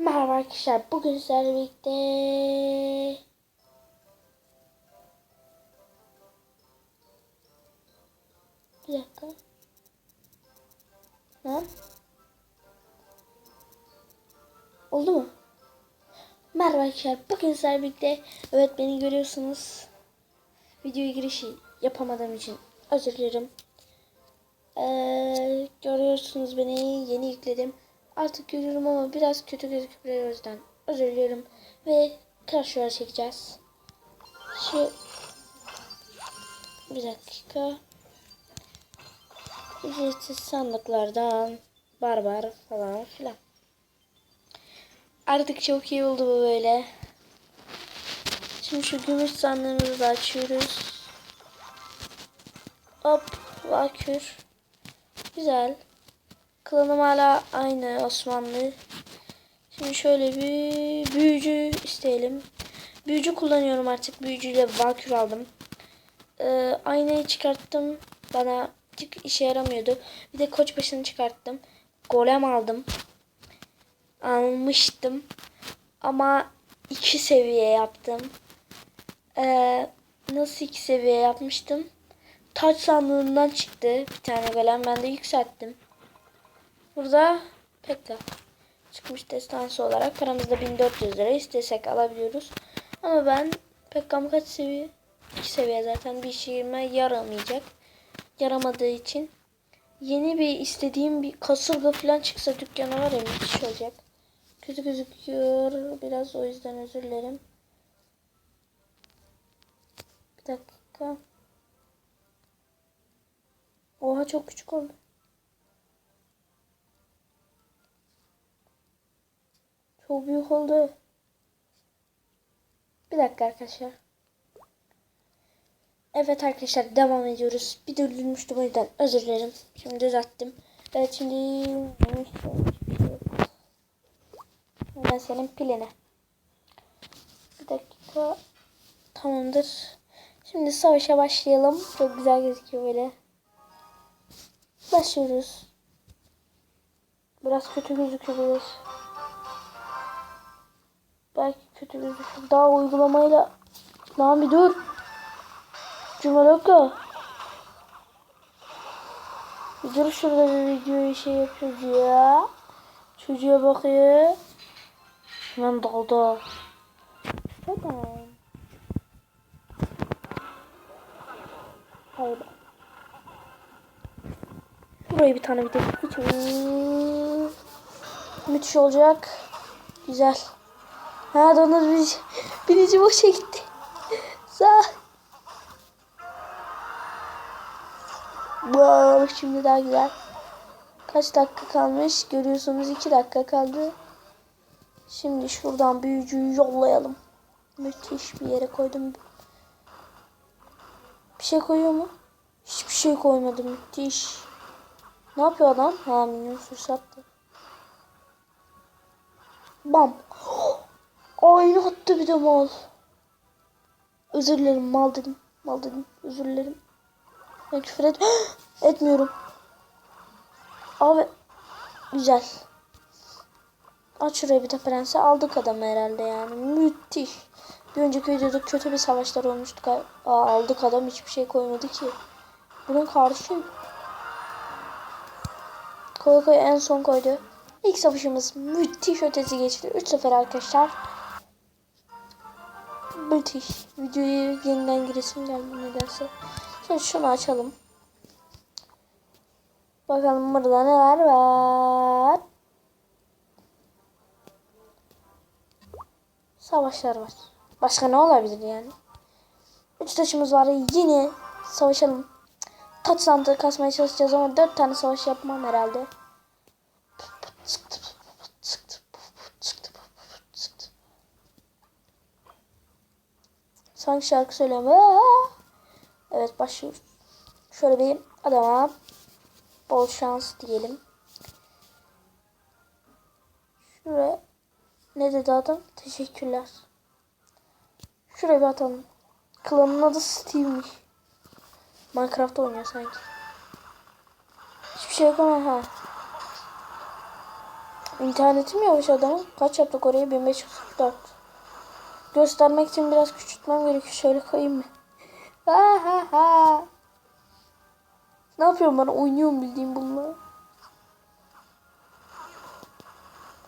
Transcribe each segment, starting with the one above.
Merhaba arkadaşlar. Bugün sizlerle birlikte Bir dakika. Ha? Oldu mu? Merhaba arkadaşlar. Bugün sizlerle birlikte evet beni görüyorsunuz. Videoya girişi yapamadığım için özür dilerim. Ee, görüyorsunuz beni yeni yükledim. Artık görüyorum ama biraz kötü gözüküyor o yüzden özür diliyorum. Ve karşıya çekeceğiz. Şu bir dakika. Ücretsiz sandıklardan barbar falan filan. Artık çok iyi oldu bu böyle. Şimdi şu gümüş sandığımızı da açıyoruz. Hop vakür. Güzel. Klanım hala aynı Osmanlı. Şimdi şöyle bir büyücü isteyelim. Büyücü kullanıyorum artık. Büyücüyle valkür aldım. Ee, aynayı çıkarttım. Bana işe yaramıyordu. Bir de koç başını çıkarttım. Golem aldım. Almıştım. Ama iki seviye yaptım. Ee, nasıl iki seviye yapmıştım? Taç sandığından çıktı bir tane golem. Ben de yükselttim. Burada Pekka çıkmış destansı olarak paramızda 1400 lira istesek alabiliyoruz. Ama ben Pekka'm kaç seviye? 2 seviye zaten bir işime yaramayacak. Yaramadığı için yeni bir istediğim bir kasırga falan çıksa dükkana var ya müthiş olacak. Kötü gözüküyor biraz o yüzden özür dilerim. Bir dakika. Oha çok küçük oldu. Çok büyük oldu. Bir dakika arkadaşlar. Evet arkadaşlar devam ediyoruz. Bir de o yüzden özür dilerim. Şimdi düzelttim. Evet şimdi ben senin piline. Bir dakika. Tamamdır. Şimdi savaşa başlayalım. Çok güzel gözüküyor böyle. Başlıyoruz. Biraz kötü gözüküyor. Belki kötü gözüküyor. Daha uygulamayla... Lan bir dur. Cumalaka. Bir dur şurada bir videoyu şey yapıyoruz ya. Çocuğa bakıyor. Hemen dalda. Tamam. Hayır. Buraya bir tane bir de müthiş olacak. Güzel. Ha donuz bir birinci boşa gitti. Sağ. Wow, şimdi daha güzel. Kaç dakika kalmış? Görüyorsunuz 2 dakika kaldı. Şimdi şuradan büyücüyü yollayalım. Müthiş bir yere koydum. Bir şey koyuyor mu? Hiçbir şey koymadım. Müthiş. Ne yapıyor adam? Ha minyon fırsattı. Bam. Aynı attı bir de mal. Özür dilerim mal dedim. Mal dedim. Özür dilerim. Ben küfür et etmiyorum. Abi güzel. Aç şuraya bir de prensi aldık adamı herhalde yani. Müthiş. Bir önceki videoda kötü bir savaşlar olmuştu. Aa, aldık adam hiçbir şey koymadı ki. Bunun karşı koy koy en son koydu. İlk savaşımız müthiş ötesi geçti. 3 sefer arkadaşlar. Müthiş. Videoyu yeniden giresim geldi nedense. Şimdi şunu açalım. Bakalım burada neler var. Savaşlar var. Başka ne olabilir yani? Üç taşımız var. Yine savaşalım. Taç sandığı kasmaya çalışacağız ama dört tane savaş yapmam herhalde. Sanki şarkı söylüyorum. Evet başlıyoruz. Şöyle bir adama bol şans diyelim. Şuraya ne dedi adam? Teşekkürler. Şuraya bir atalım. Klanın adı Steve'miş. Minecraft oynuyor sanki. Hiçbir şey yok ama ha. İnternetim yavaş adamım. Kaç yaptık oraya? 1544. Göstermek için biraz küçültmem gerekiyor. Şöyle koyayım mı? Ha ha ha. Ne yapıyorum ben? Oynuyorum bildiğim bununla.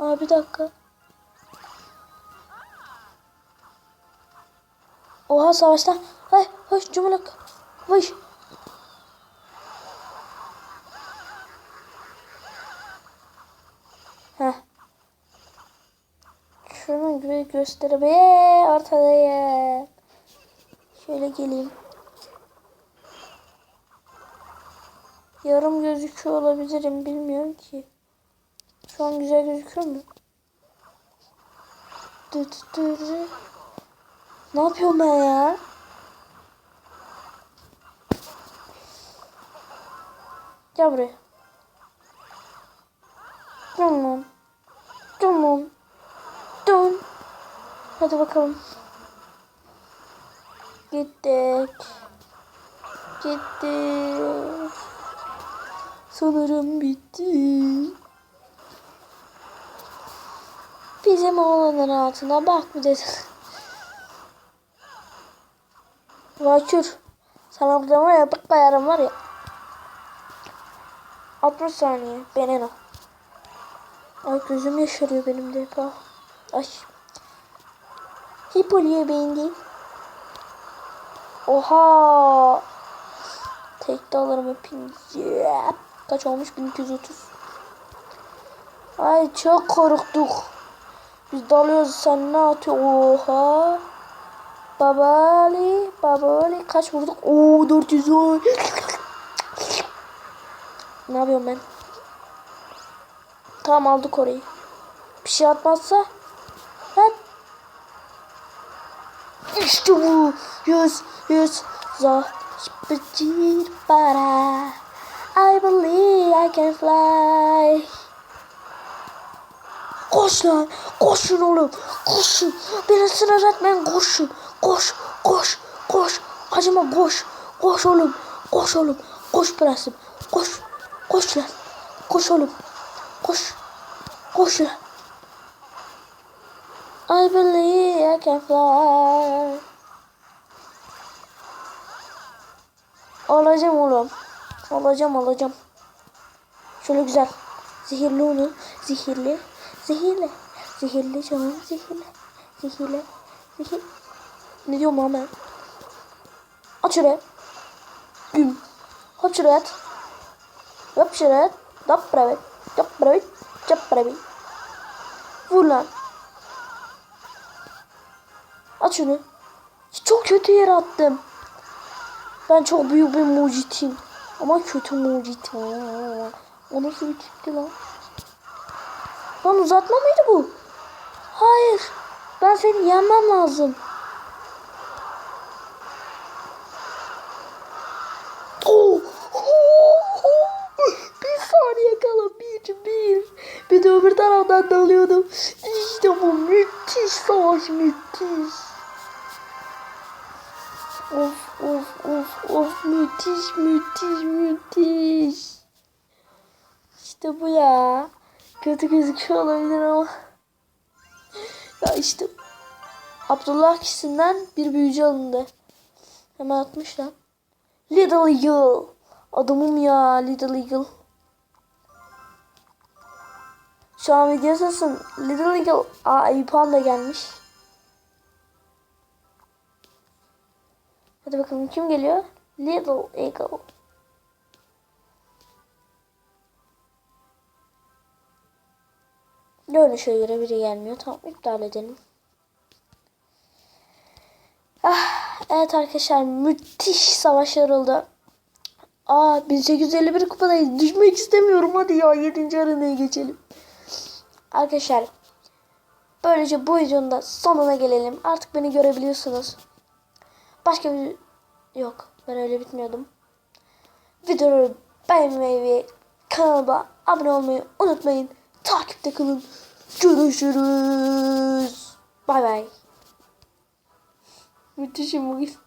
Aa bir dakika. Oha savaşta. Hay hoş cumuluk. Hoş. Eee, ortadayım. Şöyle geleyim. Yarım gözüküyor olabilirim. Bilmiyorum ki. Şu an güzel gözüküyor mu? Dı dı dı dı. Ne yapıyorum ben ya? Gel buraya. Hadi bakalım. Gittik. Gittik. Sanırım bitti. Bizim oğlanın altına bak bir de. Vakür. Sana burada var ya bayarım var ya. 60 saniye. Benena. Ay gözüm yaşarıyor benim de. Ay. Hipoliye beğendi. Oha. Tek de alırım hepinizi. Kaç olmuş? 1230. Ay çok korktuk. Biz dalıyoruz sen ne atıyorsun? Oha. Babali. Babali. Kaç vurduk? Oo 410. ne yapıyorum ben? Tamam aldık orayı. Bir şey atmazsa. İşte bu. Yüz. Yüz. Za. Spicir para. I believe I can fly. Koş lan. Koşun oğlum. Koşun. Beni sınır etmeyin. Koşun. Koş. Koş. Koş. Acıma koş. Koş oğlum. Koş oğlum. Koş prensim. Koş. Koş lan. Koş oğlum. Koş. Koş lan. I believe I can fly. Olacağım oğlum. Olacağım olacağım. Şöyle güzel. Zehirli onu. Zehirli. Zehirli. Zehirli canım. Zehirli. Zehirli. Zehirli. Ne diyorum lan ben? At şuraya. Güm. Hop şuraya at. Hop şuraya at. Dap bravet. Dap bravet. Dap bravet. Vur lan. At şunu. Çok kötü yere attım. Ben çok büyük bir mucitim. Ama kötü mucit. O nasıl bir tipti lan? Lan uzatma mıydı bu? Hayır. Ben seni yenmem lazım. Oh! bir saniye kala bir bir. Bir de öbür taraftan dalıyordum. İşte bu müthiş savaş müthiş. Of of of of müthiş müthiş müthiş. İşte bu ya. Kötü gözüküyor olabilir ama. Ya işte Abdullah kişisinden bir büyücü alındı. Hemen atmışlar. Little Eagle. Adamım ya Little Eagle. Şu an video sessin. Little Eagle. Aa Eyüphan da gelmiş. Hadi bakalım kim geliyor? Little Eagle. Görünüşe göre biri gelmiyor. Tamam iptal edelim. Ah, evet arkadaşlar müthiş savaşlar oldu. Aa 1851 kupadayız. Düşmek istemiyorum. Hadi ya 7. arenaya geçelim. Arkadaşlar böylece bu videonun da sonuna gelelim. Artık beni görebiliyorsunuz. Başka bir yok. Ben öyle bitmiyordum. Videoyu beğenmeyi ve kanalıma abone olmayı unutmayın. Takipte kalın. Görüşürüz. Bay bay. Müthişim bugün.